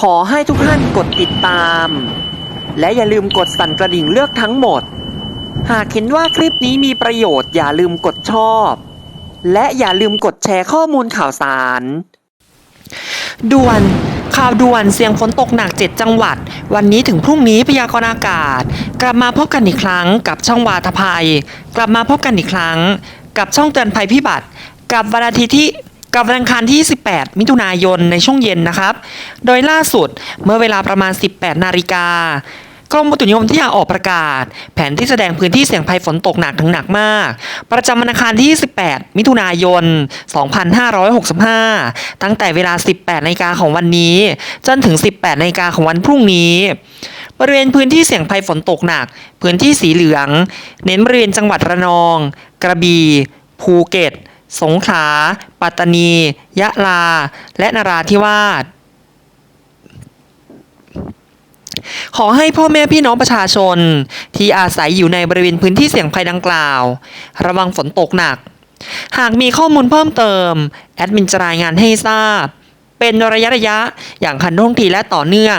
ขอให้ทุกท่านกดติดตาม และอย่าลืมกดสั่นกระดิ่งเลือกทั้งหมด หากเห็นว่าคลิปนี้มีประโยชน์อย่าลืมกดชอบ และอย่าลืมกดแชร์ข้อมูลข่าวสาร ด่วนข่าวด่วนเสียงฝนตกหนัก 7 จังหวัด วันนี้ถึงพรุ่งนี้พยากรณ์อากาศ กลับมาพบกันอีกครั้งกับช่องวาทภัย กลับมาพบกันอีกครั้ง กับช่องเตือนภัยพิบัติ กับวันอาทิตย์ที่ กับวันอังคารที่ 18 มิถุนายนในช่วงเย็นนะครับ โดยล่าสุดเมื่อเวลาประมาณ 18 นาฬิกากรมอุตุนิยมวิทยาออกประกาศ แผนที่แสดงพื้นที่เสี่ยงภัยฝนตกหนักถึงหนักมาก ประจำวันอังคารที่ 18 มิถุนายน 2565 ตั้งแต่เวลา 18นาฬิกาของวันนี้ จนถึง 18นาฬิกาของวันพรุ่งนี้ บริเวณพื้นที่เสี่ยงภัยฝนตกหนัก พื้นที่สีเหลือง เน้นบริเวณจังหวัดระนอง กระบี่ภูเก็ต สงขลา ปัตตานี ยะลา และนราธิวาสขอให้พ่อแม่พี่น้องประชาชน ที่อาศัยอยู่ในบริเวณพื้นที่เสี่ยงภัยดังกล่าว ระวังฝนตกหนัก หากมีข้อมูลเพิ่มเติม แอดมินจะรายงานให้ทราบ เป็นระยะระยะอย่างทันท่วงทีและต่อเนื่อง